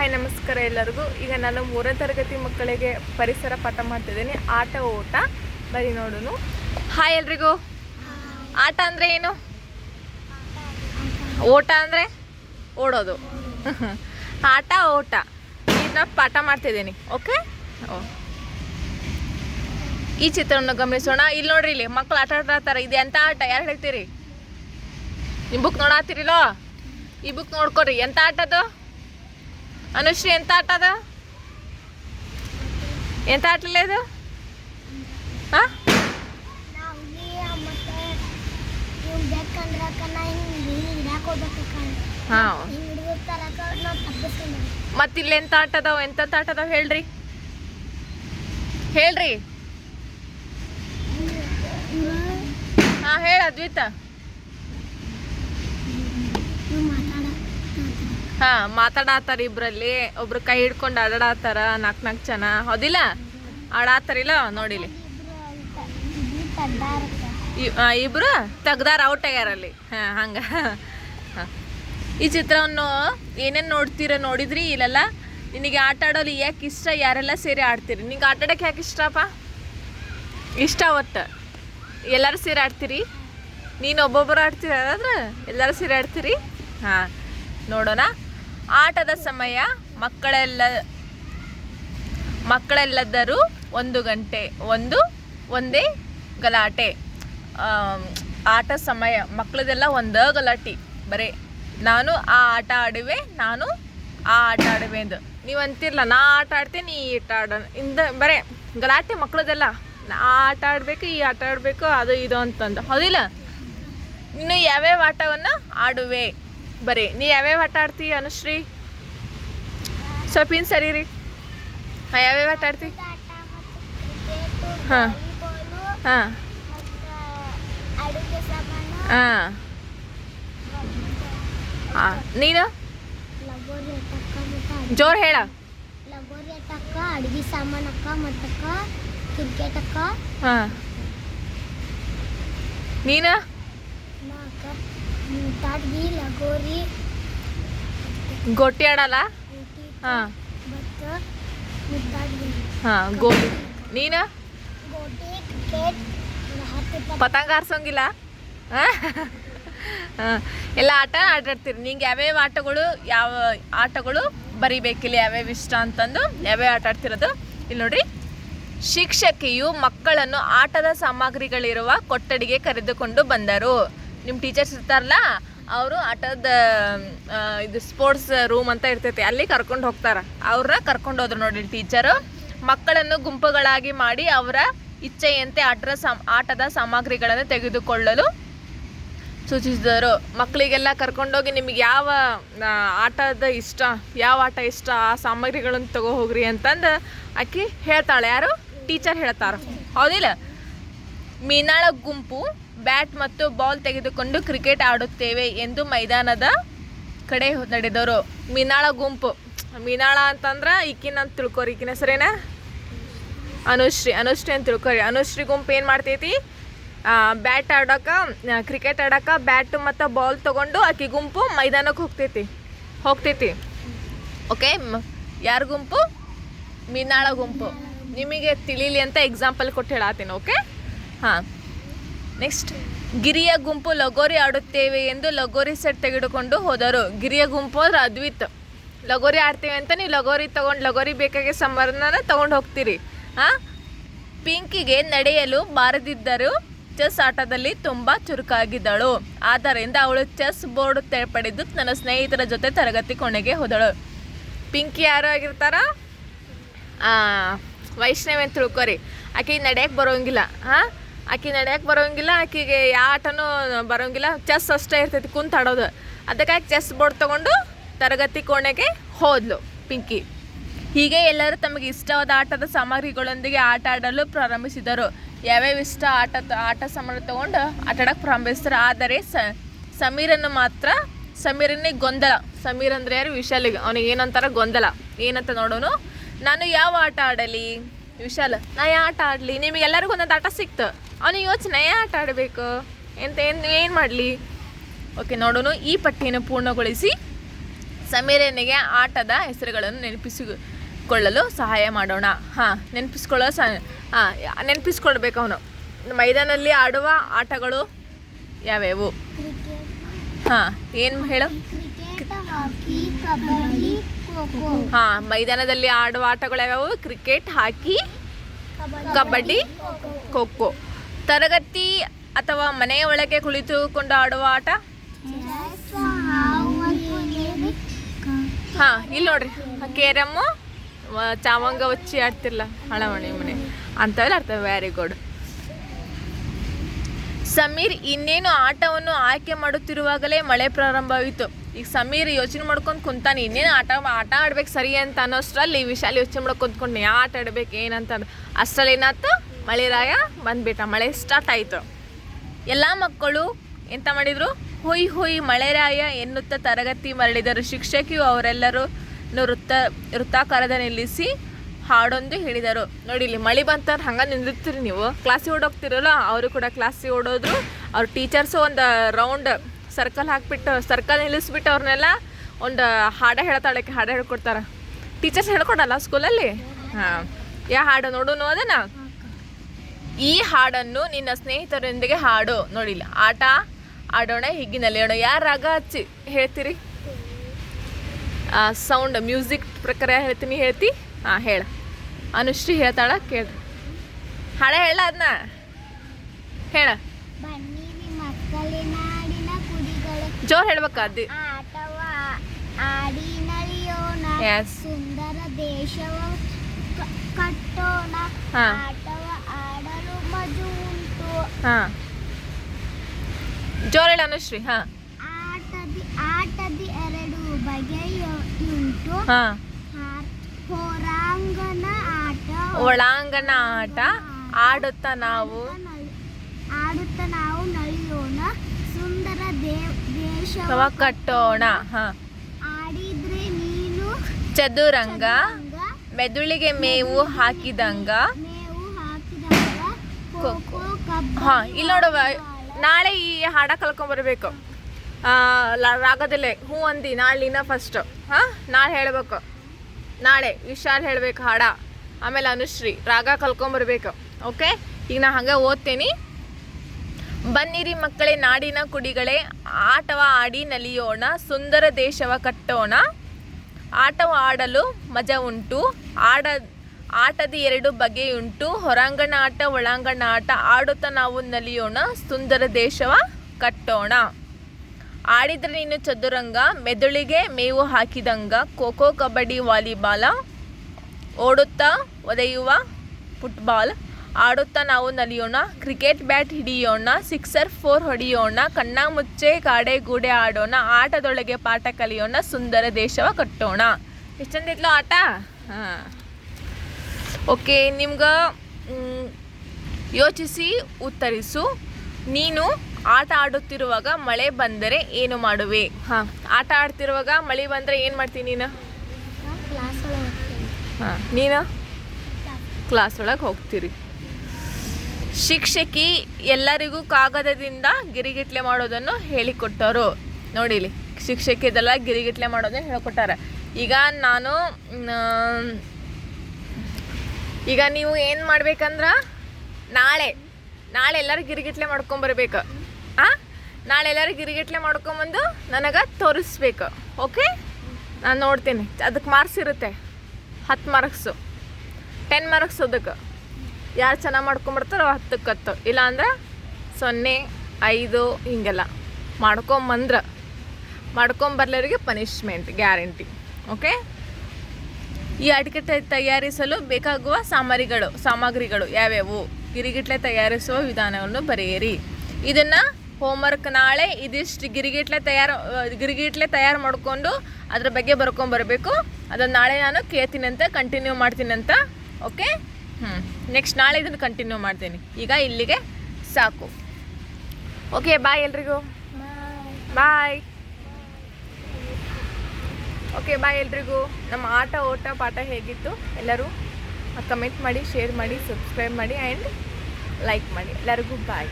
Hi, ನಮಸ್ಕಾರ ಎಲ್ಲರಿಗೂ. ಈಗ ನಾನು ಮೂರನೇ ತರಗತಿ ಮಕ್ಕಳಿಗೆ ಪರಿಸರ ಪಾಠ ಮಾಡ್ತಿದ್ದೀನಿ. ಆಟ, ಓಟ. ಬರೀ ನೋಡುನು ಹಾಯ್ ಎಲ್ರಿಗೂ. ಆಟ ಅಂದರೆ ಏನು? ಓಟ ಅಂದರೆ ಓಡೋದು. ಆಟ, ಓಟ. ಇದನ್ನ ಪಾಠ ಮಾಡ್ತಿದ್ದೀನಿ, ಓಕೆ? ಈ ಚಿತ್ರವನ್ನು ಗಮನಿಸೋಣ. ಇಲ್ಲಿ ನೋಡ್ರಿ, ಇಲ್ಲಿ ಮಕ್ಕಳು ಆಟ ಆಡ್ತಾರೆ. ಇದು ಎಂಥ ಆಟ. ಯಾರು ಹೇಳ್ತೀರಿ? ನಿಮ್ಮ ಬುಕ್ ನೋಡಾತಿರಿಲೋ? ಈ ಬುಕ್ ನೋಡ್ಕೊರಿ ಎಂಥ ಆಟ ಅನುಶ್ರೀ, ಎಂತ ಆಟ ಅದ? ಎಂತ ಹಾ. ಮತ್ತ ಇಲ್ಲಿ ಎಂತ ಆಟ ಅದಾವ? ಎಂತ ಆಟ ಅದಾವ ಹೇಳ್ರಿ. ಹೇಳ್ರಿ. ಹಾ, ಹೇಳ, ಅದ್ವಿತ. ಹಾ ಮಾತಾಡತ್ತಾರ ಇಬ್ರಲ್ಲಿ. ಒಬ್ರು ಕೈ ಹಿಡ್ಕೊಂಡು ಆಡಾಡತ್ತಾರ ನಾಲ್ಕು ನಾಲ್ಕು ಜನ. ಹೌದಿಲ್ಲ? ಆಡಾತಾರಿಲ್ಲ ನೋಡಿಲಿ. ಇಬ್ರು ತೆಗ್ದಾರ ಔಟ್ ಆಗ್ಯಾರಲ್ಲಿ. ಹಾ, ಹಂಗ. ಈ ಚಿತ್ರವನ್ನು ಏನೇನು ನೋಡ್ತೀರ ನೋಡಿದ್ರಿ? ಇಲ್ಲೆಲ್ಲ? ನಿನಗೆ ಆಟ ಆಡೋಲಿ ಯಾಕೆ ಇಷ್ಟ? ಯಾರೆಲ್ಲ ಸೇರಿ ಆಡ್ತೀರಿ? ನಿಂಗೆ ಆಟ ಆಡೋಕೆ ಯಾಕೆ ಇಷ್ಟಪ್ಪ? ಇಷ್ಟ ಒಟ್ಟು. ಎಲ್ಲರೂ ಸೇರಿ ಆಡ್ತೀರಿ? ನೀನು ಒಬ್ಬೊಬ್ಬರು ಆಡ್ತೀರ ಎಲ್ಲರೂ ಸೇರಿ ಆಡ್ತೀರಿ? ಹಾಂ. ನೋಡೋಣ. ಆಟದ ಸಮಯ ಮಕ್ಕಳೆಲ್ಲ, ಮಕ್ಕಳೆಲ್ಲದರೂ ಒಂದು ಗಂಟೆ, ಒಂದು, ಒಂದೇ ಗಲಾಟೆ. ಆಟ ಸಮಯ, ಮಕ್ಕಳದೆಲ್ಲ ಒಂದೇ ಗಲಾಟಿ. ಬರೇ, ನಾನು ಆ ಆಟ ಆಡುವೆ, ನಾನು ಆ ಆಟ ಆಡುವೆ ಎಂದು. ನೀವು ಅಂತಿರಲ್ಲ, ನಾ ಆಟ ಆಡ್ತೀನಿ, ನೀ ಈಟ ಆಡ ಇಂದ, ಬರೇ, ಗಲಾಟೆ ಮಕ್ಕಳದೆಲ್ಲ, ನಾ ಆಟ ಆಡಬೇಕು, ಈ ಆಟ ಆಡಬೇಕು, ಅದು ಇದು ಅಂತಂದು. ಹೌದಿಲ್ಲ? ಇನ್ನು ಯಾವ್ಯಾವ ಆಟವನ್ನು ಆಡುವೆ? ಬರೀ ನೀ ಯಾವ್ಯಾವ ಆಟ ಆಡ್ತೀಯ ಅನುಶ್ರೀ? ಸ್ವಲ್ಪ ಇನ್ ಸರಿ ರೀ. ಹಾಂ ಯಾವ್ಯಾವ ಆಟ ಆಡ್ತಿ? ಹಾಂ. ಹಾಂ. ಅಡುಗೆ ಸಾಮಾನು. ಹಾಂ. ಹಾಂ ನೀನು? ಜೋರು ಹೇಳ. ಲಗೋರಿ ಅಕ್ಕ ಅಡುಗೆ ಸಾಮಾನು ಅಕ್ಕ ಮತ್ತಕ್ಕ ಕ್ರಿಕೆಟ್ ಅಕ್ಕ. ಹಾಂ. ನೀನು? ಅಕ್ಕ. ಮುತ್ತಾಡ್ಗಿ ಲಗೋರಿ. ಗೊಟ್ಟಿ ಆಡಲ್ಲ? ನೀನ ಹಾಂ. ಹಾಂ ಗೋಲಿ ನೀನು? ಪತಂಗ ಹಾರ್ಸೋಂಗಿಲ್ಲ ಹಾಂ? ಎಲ್ಲ ಆಟ ಆಟಾಡ್ತೀರಿ. ನಿಂಗೆ ಯಾವ್ಯಾವ ಆಟಗಳು ಯಾವ ಆಟಗಳು ಬರಿಬೇಕಿಲ್ಲ ಯಾವ್ಯಾವ ಇಷ್ಟ ಅಂತಂದು ಯಾವ್ಯಾವ ಆಟ ಆಡ್ತಿರೋದು? ಇಲ್ಲಿ ನೋಡ್ರಿ. ಶಿಕ್ಷಕಿಯು ಮಕ್ಕಳನ್ನು ಆಟದ ಸಾಮಗ್ರಿಗಳಿರುವ ಕೊಠಡಿಗೆ ಕರೆದುಕೊಂಡು ಬಂದರು. ನಿಮ್ಮ ಟೀಚರ್ಸ್ ಇರ್ತಾರಲ್ಲ, ಅವರು ಆಟದ ಇದು ಸ್ಪೋರ್ಟ್ಸ್ ರೂಮ್ ಅಂತ ಇರ್ತೈತಿ, ಅಲ್ಲಿ ಕರ್ಕೊಂಡು ಹೋಗ್ತಾರ. ಅವ್ರನ್ನ ಕರ್ಕೊಂಡು ಹೋದ್ರು ನೋಡಿ ಟೀಚರು ಮಕ್ಕಳನ್ನು ಗುಂಪುಗಳಾಗಿ ಮಾಡಿ ಅವರ ಇಚ್ಛೆಯಂತೆ ಆಟದ ಸಾಮ್, ಆಟದ ಸಾಮಗ್ರಿಗಳನ್ನು ತೆಗೆದುಕೊಳ್ಳಲು ಸೂಚಿಸಿದರು. ಮಕ್ಕಳಿಗೆಲ್ಲ ಕರ್ಕೊಂಡೋಗಿ ನಿಮಗೆ ಯಾವ ಆಟದ ಇಷ್ಟ, ಯಾವ ಆಟ ಇಷ್ಟ, ಆ ಸಾಮಗ್ರಿಗಳನ್ನು ತಗೋ ಹೋಗ್ರಿ ಅಂತಂದು ಆಕಿ ಹೇಳ್ತಾಳೆ. ಯಾರು? ಟೀಚರ್ ಹೇಳ್ತಾರ. ಹೌದಿಲ್ಲ? ಮೀನಾಳ ಗುಂಪು ಬ್ಯಾಟ್ ಮತ್ತು ಬಾಲ್ ತೆಗೆದುಕೊಂಡು ಕ್ರಿಕೆಟ್ ಆಡುತ್ತೇವೆ ಎಂದು ಮೈದಾನದ ಕಡೆ ನಡೆದರು. ಮೀನಾಳ ಗುಂಪು. ಮೀನಾಳ ಅಂತಂದ್ರೆ ಈಕಿನ ಅಂತ ತಿಳ್ಕೊರಿ, ಈಕಿನ ಹೆಸರೇನಾ? ಅನುಶ್ರೀ. ಅನುಶ್ರೀ ಅಂತ ತಿಳ್ಕೊರಿ. ಅನುಶ್ರೀ ಗುಂಪು ಏನು ಮಾಡ್ತೈತಿ? ಬ್ಯಾಟ್ ಆಡೋಕೆ ಕ್ರಿಕೆಟ್ ಆಡೋಕೆ ಬ್ಯಾಟ್ ಮತ್ತು ಬಾಲ್ ತೊಗೊಂಡು ಆಕಿ ಗುಂಪು ಮೈದಾನಕ್ಕೆ ಹೋಗ್ತೈತಿ. ಹೋಗ್ತೈತಿ. ಓಕೆ? ಯಾರ ಗುಂಪು? ಮೀನಾಳ ಗುಂಪು. ನಿಮಗೆ ತಿಳಿಲಿ ಅಂತ ಎಕ್ಸಾಂಪಲ್ ಕೊಟ್ಟು ಹೇಳತ್ತೀನಿ ಓಕೆ? ಹಾಂ. ನೆಕ್ಸ್ಟ್, ಗಿರಿಯ ಗುಂಪು ಲಗೋರಿ ಆಡುತ್ತೇವೆ ಎಂದು ಲಗೋರಿ ಸೆಟ್ ತೆಗೆದುಕೊಂಡು ಹೋದರು. ಗಿರಿಯ ಗುಂಪು ಅಂದ್ರೆ ಅದ್ವಿತ್. ಲಗೋರಿ ಆಡ್ತೇವೆ ಅಂತ ನೀವು ಲಗೋರಿ ತಗೊಂಡು, ಲಗೋರಿ ಬೇಕಾಗಿ ಸಂಬಂಧನ ತಗೊಂಡು ಹೋಗ್ತೀರಿ. ಹಾಂ ಪಿಂಕಿಗೆ ನಡೆಯಲು ಬಾರದಿದ್ದರು ಚೆಸ್ ಆಟದಲ್ಲಿ ತುಂಬ ಚುರುಕಾಗಿದ್ದಳು. ಆದ್ದರಿಂದ ಅವಳು ಚೆಸ್ ಬೋರ್ಡ್ ಪಡೆದು ತನ್ನ ಸ್ನೇಹಿತರ ಜೊತೆ ತರಗತಿ ಕೊನೆಗೆ ಹೋದಳು. ಪಿಂಕಿ ಯಾರು ಆಗಿರ್ತಾರ? ವೈಷ್ಣವಿ ಅಂತ ತಿಳ್ಕೊರಿ. ಆಕೆ ನಡೆಯಕ್ಕೆ ಬರೋಂಗಿಲ್ಲ. ಹಾಂ ಆಕೆ ನಡೆಯಕ್ಕೆ ಬರೋಂಗಿಲ್ಲ, ಆಕಿಗೆ ಯಾವ ಆಟನೂ ಬರೋಂಗಿಲ್ಲ. ಚೆಸ್ ಅಷ್ಟೇ ಇರ್ತೈತಿ ಕುಂತ ಆಡೋದು. ಅದಕ್ಕಾಗಿ ಚೆಸ್ ಬೋರ್ಡ್ ತೊಗೊಂಡು ತರಗತಿ ಕೋಣೆಗೆ ಹೋದ್ಲು ಪಿಂಕಿ. ಹೀಗೆ ಎಲ್ಲರೂ ತಮಗೆ ಇಷ್ಟವಾದ ಆಟದ ಸಾಮಗ್ರಿಗಳೊಂದಿಗೆ ಆಟ ಆಡಲು ಪ್ರಾರಂಭಿಸಿದರು. ಯಾವ್ಯಾವ ಇಷ್ಟ ಆಟ ಆಟ ಸಾಮಾನು ತಗೊಂಡು ಆಟ ಆಡಕ್ಕೆ ಪ್ರಾರಂಭಿಸ್ತಾರೆ ಆದರೆ ಸಮೀರನ್ನು ಮಾತ್ರ ಸಮೀರನಿಗೆ ಗೊಂದಲ. ಸಮೀರ್ ಅಂದರೆ ಯಾರು? ವಿಶಾಲಿಗೆ ಅವನಿಗೆ ಏನಂತಾರ ಗೊಂದಲ. ಏನಂತ ನೋಡೋನು? ನಾನು ಯಾವ ಆಟ ಆಡಲಿ? ವಿಶಾಲ್, ನಾ ಯಾವ ಆಟ ಆಡಲಿ. ನಿಮಗೆಲ್ಲರಿಗೂ ಒಂದೊಂದು ಆಟ ಸಿಕ್ತು. ಅವನಿಗೆ ಯೋಚನೆ ಆಟ ಆಡಬೇಕು ಎಂತ ಏನು ಏನು ಮಾಡಲಿ? ಓಕೆ ನೋಡೋಣ ಈ ಪಟ್ಟಿಯನ್ನು ಪೂರ್ಣಗೊಳಿಸಿ ಸಮೀರನಿಗೆ ಆಟದ ಹೆಸರುಗಳನ್ನು ನೆನಪಿಸಿಕೊಳ್ಳಲು ಸಹಾಯ ಮಾಡೋಣ. ಹಾಂ, ನೆನಪಿಸ್ಕೊಳ್ಳೋ ಸಹ ಹಾಂ, ನೆನಪಿಸ್ಕೊಳ್ಬೇಕು ಅವನು. ಮೈದಾನಲ್ಲಿ ಆಡುವ ಆಟಗಳು ಯಾವ್ಯಾವು? ಹಾಂ, ಏನು ಹೇಳು? ಹಾಂ, ಮೈದಾನದಲ್ಲಿ ಆಡುವ ಆಟಗಳು ಯಾವ್ಯಾವು? ಕ್ರಿಕೆಟ್, ಹಾಕಿ, ಕಬಡ್ಡಿ ಖೋ ಖೋ ತರಗತಿ ಅಥವಾ ಮನೆಯ ಒಳಗೆ ಕುಳಿತುಕೊಂಡು ಆಡುವ ಆಟ? ಹಾ, ಇಲ್ಲಿ ನೋಡ್ರಿ. ಕೇರಮ್ಮು ಚಾವಂಗ ಹಚ್ಚಿ ಆಡ್ತಿರ್ಲ ಹಳಮಣಿ ಮನೆ. ಅಂತವೆಲ್ಲ ಆಡ್ತವೆ. ವೆರಿ ಗುಡ್ ಸಮೀರ್ ಇನ್ನೇನು ಆಟವನ್ನು ಆಯ್ಕೆ ಮಾಡುತ್ತಿರುವಾಗಲೇ ಮಳೆ ಪ್ರಾರಂಭವಾಯಿತು. ಈಗ ಸಮೀರ್ ಯೋಚನೆ ಮಾಡ್ಕೊಂಡು ಕುಂತಾನೆ, ಇನ್ನೇನು ಆಟ ಆಟ ಆಡ್ಬೇಕು ಸರಿ ಅಂತ ಅನ್ನೋಷ್ಟರಲ್ಲಿ ವಿಶಾಲ್ ಯೋಚನೆ ಮಾಡ್ಕೊಂಡು ಕುಂತ್ಕೊಂಡು ಯಾವ ಆಟ ಆಡ್ಬೇಕು ಏನಂತ ಅಷ್ಟರಲ್ಲಿ ಏನಾಯ್ತು ಮಳೆರಾಯ ಬಂದ್ಬಿಟ್ಟ, ಮಳೆ ಸ್ಟಾರ್ಟ್ ಆಯಿತು. ಎಲ್ಲ ಮಕ್ಕಳು ಎಂತ ಮಾಡಿದ್ರು? ಹುಯ್ ಹುಯ್ ಮಳೆರಾಯ ಎನ್ನುತ್ತ ತರಗತಿ ಮರಳಿದರು. ಶಿಕ್ಷಕಿಯು ಅವರೆಲ್ಲರೂ ವೃತ್ತ, ವೃತ್ತಾಕಾರದ ನಿಲ್ಲಿಸಿ ಹಾಡೊಂದು ಹೇಳಿದರು. ನೋಡಿ, ಇಲ್ಲಿ ಮಳೆ ಬಂತಂದ್ರೆ ಹಂಗೆ ನಿಂದಿರ್ತೀರಿ ನೀವು. ಕ್ಲಾಸಿಗೆ ಓಡೋಗ್ತಿರಲ್ಲ, ಅವರು ಕೂಡ ಕ್ಲಾಸಿಗೆ ಓಡೋದ್ರು. ಅವ್ರ ಟೀಚರ್ಸು ಒಂದು ರೌಂಡ್ ಸರ್ಕಲ್ ಹಾಕ್ಬಿಟ್ಟು ಸರ್ಕಲ್ ನಿಲ್ಲಿಸ್ಬಿಟ್ಟು ಅವ್ರನ್ನೆಲ್ಲ ಒಂದು ಹಾಡ ಹೇಳ್ತಾಳಕ್ಕೆ ಹಾಡ ಹೇಳ್ಕೊಡ್ತಾರೆ. ಟೀಚರ್ಸ್ ಹೇಳ್ಕೊಡಲ್ಲ ಸ್ಕೂಲಲ್ಲಿ ಹಾಂ. ಯಾ ಹಾಡು ನೋಡು ಅದನ್ನ? ಈ ಹಾಡನ್ನು ನಿನ್ನ ಸ್ನೇಹಿತರೊಂದಿಗೆ ಹಾಡು. ನೋಡಿಲ್ಲ. ಆಟ ಆಡೋಣ ಹಿಗ್ಗಿನಲ್ಲಿ. ಆಡೋಣ ಯಾರು ರಾಗ ಹಚ್ಚಿ ಹೇಳ್ತೀರಿ? ಸೌಂಡ್ ಮ್ಯೂಸಿಕ್ ಪ್ರಕಾರ ಹೇಳ್ತೀನಿ ಹೇಳ್ತಿ? ಹಾಂ ಹೇಳ. ಅನುಶ್ರೀ ಹೇಳ್ತಾಳ ಕೇಳ್ರಿ ಹಾಡ ಹೇಳ ಅದನ್ನ ಹೇಳ. ಜೋರ್ ಹೇಳ್ಬೇಕ ಅದು ಎಸ್. ಸುಂದರ ದೇಶವ ಕಟ್ಟೋಣ ಹಾ. ಆಟವ ಆಡಲು ಮಜು ಉಂಟು ಹಾಂ. ಜೋರಳ ಅನುಶ್ರೀ ಹಾಂ. ಆಟದಿ ಆಟದಿ ಎರಡು ಬಗೆಯುಂಟು ಹಾಂ. ಹೊರಾಂಗಣ ಆಟ ಒಳಾಂಗಣ ಆಟ ಆಡುತ್ತ ನಾವು. ಆಡುತ್ತ ನಾವು ನಲಿಯೋಣ ಸುಂದರ ದೇಶ ಕಟ್ಟೋಣ ಹಾಂ. ಆಡಿದ್ರೆ ನೀನು ಚದುರಂಗ ಮೆದುಳಿಗೆ ಮೇವು ಹಾಕಿದಂಗ ಹಾ, ಇಲ್ಲಿ ನೋಡವ ನಾಳೆ ಈ ಹಾಡ ಕಲ್ಕೊಂಬರ್ಬೇಕು ರಾಗದಲ್ಲೇ ಹ್ಞೂ ಅಂದಿ ನಾಳಿನ ಫಸ್ಟ್ ಹಾ, ನಾಳೆ ಹೇಳ್ಬೇಕು. ನಾಳೆ ವಿಶಾಲ್ ಹೇಳ್ಬೇಕು ಹಾಡ. ಆಮೇಲೆ ಅನುಶ್ರೀ, ರಾಗ ಕಲ್ಕೊಂಬರ್ಬೇಕು ಓಕೆ? ಈಗ ನಾ ಹಂಗೆ ಓದ್ತೇನೆ. ಬನ್ನಿರಿ ಮಕ್ಕಳೇ, ನಾಡಿನ ಕುಡಿಗಳೇ, ಆಟವ ಆಡಿ ನಲಿಯೋಣ, ಸುಂದರ ದೇಶವ ಕಟ್ಟೋಣ. ಆಟವ ಆಡಲು ಮಜಾ ಉಂಟು. ಆಡ ಆಟದ ಎರಡು ಬಗೆಯುಂಟು. ಹೊರಾಂಗಣ ಆಟ ಒಳಾಂಗಣ ಆಟ ಆಡುತ್ತಾ ನಾವು ನಲಿಯೋಣ, ಸುಂದರ ದೇಶವ ಕಟ್ಟೋಣ. ಆಡಿದ್ರೆ ನೀನು ಚದುರಂಗ, ಮೆದುಳಿಗೆ ಮೇವು ಹಾಕಿದಂಗ, ಖೋಖೋ, ಕಬಡ್ಡಿ, ವಾಲಿಬಾಲ, ಓಡುತ್ತಾ ಒದೆಯುವ ಫುಟ್ಬಾಲ್, ಆಡುತ್ತಾ ನಾವು ನಲಿಯೋಣ, ಕ್ರಿಕೆಟ್ ಬ್ಯಾಟ್ ಹಿಡಿಯೋಣ, ಸಿಕ್ಸರ್ ಫೋರ್ ಹೊಡೆಯೋಣ ಕಣ್ಣ ಮುಚ್ಚೆ ಕಾಡೆ ಗೂಡೆ ಆಡೋಣ, ಆಟದೊಳಗೆ ಪಾಠ ಕಲಿಯೋಣ, ಸುಂದರ ದೇಶವ ಕಟ್ಟೋಣ. ಎಷ್ಟು ಚಂದ ಇತ್ಲೋ ಆಟ? ಹಾಂ. ಓಕೆ ನಿಮ್ಗೆ ಯೋಚಿಸಿ ಉತ್ತರಿಸು. ನೀನು ಆಟ ಆಡುತ್ತಿರುವಾಗ ಮಳೆ ಬಂದರೆ ಏನು ಮಾಡುವೆ? ಹಾಂ. ಆಟ ಆಡ್ತಿರುವಾಗ ಮಳೆ ಬಂದರೆ ಏನು ಮಾಡ್ತೀನಿ ನೀನು? ಹಾಂ ನೀನು? ಕ್ಲಾಸ್ ಒಳಗೆ ಹೋಗ್ತೀರಿ. ಶಿಕ್ಷಕಿ ಎಲ್ಲರಿಗೂ ಕಾಗದದಿಂದ ಗಿರಿಗಿಟ್ಲೆ ಮಾಡೋದನ್ನು ಹೇಳಿಕೊಟ್ಟರು. ನೋಡಿಲಿ ಶಿಕ್ಷಕಿದೆಲ್ಲ ಗಿರಿಗಿಟ್ಲೆ ಮಾಡೋದನ್ನು ಹೇಳ್ಕೊಟ್ಟಾರೆ. ಈಗ ನಾನು ಈಗ ನೀವು ಏನು ಮಾಡ್ಬೇಕಂದ್ರೆ ನಾಳೆ ನಾಳೆ ಎಲ್ಲರೂ ಗಿರಿಗಿಟ್ಲೆ ಮಾಡ್ಕೊಂಬರ್ಬೇಕು ಆ? ನಾಳೆ ಎಲ್ಲರೂ ಗಿರಿಗಿಟ್ಲೆ ಮಾಡ್ಕೊಂಬಂದು ನನಗೆ ತೋರಿಸ್ಬೇಕು. ಓಕೆ? ನಾನು ನೋಡ್ತೀನಿ. ಅದಕ್ಕೆ ಮಾರ್ಕ್ಸ್ ಇರುತ್ತೆ. ಹತ್ತು ಮಾರ್ಕ್ಸು ಟೆನ್ ಮಾರ್ಕ್ಸ್ ಅದಕ್ಕೆ ಯಾರು ಚೆನ್ನಾಗಿ ಮಾಡ್ಕೊಂಬರ್ತಾರೋ ಹತ್ತಕ್ಕೆ ಹತ್ತು. ಇಲ್ಲಾಂದ್ರೆ ಸೊನ್ನೆ, ಐದು, ಹಿಂಗೆಲ್ಲ. ಮಾಡ್ಕೊಂಬಂದ್ರೆ. ಮಾಡ್ಕೊಂಬರ್ಲರಿಗೆ ಪನಿಷ್ಮೆಂಟ್ ಗ್ಯಾರಂಟಿ ಓಕೆ? ಈ ಅಡಿಕೆ ತಯಾರಿಸಲು ಬೇಕಾಗುವ ಸಾಮಗ್ರಿಗಳು ಸಾಮಗ್ರಿಗಳು ಯಾವ್ಯಾವು? ಗಿರಿಗಿಟ್ಲೆ ತಯಾರಿಸುವ ವಿಧಾನವನ್ನು ಬರೆಯಿರಿ. ಇದನ್ನು ಹೋಮ್ವರ್ಕ್ ನಾಳೆ ಇದಿಷ್ಟು ಗಿರಿಗಿಟ್ಲೆ ತಯಾರು ಗಿರಿಗಿಟ್ಲೆ ತಯಾರು ಮಾಡಿಕೊಂಡು ಅದ್ರ ಬಗ್ಗೆ ಬರ್ಕೊಂಬರ್ಬೇಕು ಅದನ್ನು ನಾಳೆ ನಾನು ಕೇಳ್ತೀನಿ ಅಂತ ಕಂಟಿನ್ಯೂ ಮಾಡ್ತೀನಿ ಅಂತ ಓಕೆ ಹ್ಞೂ ನೆಕ್ಸ್ಟ್ ನಾಳೆ ಇದನ್ನು ಕಂಟಿನ್ಯೂ ಮಾಡ್ತೀನಿ. ಈಗ ಇಲ್ಲಿಗೆ ಸಾಕು. ಓಕೆ ಬಾಯ್ ಎಲ್ರಿಗೂ. ಬಾಯ್ ಓಕೆ ಬಾಯ್ ಎಲ್ರಿಗೂ. ನಮ್ಮ ಆಟ, ಓಟ, ಪಾಠ ಹೇಗಿತ್ತು ಎಲ್ಲರೂ ಕಮೆಂಟ್ ಮಾಡಿ ಶೇರ್ ಮಾಡಿ ಸಬ್ಸ್ಕ್ರೈಬ್ ಮಾಡಿ ಆ್ಯಂಡ್ ಲೈಕ್ ಮಾಡಿ. ಎಲ್ಲರಿಗೂ ಬಾಯ್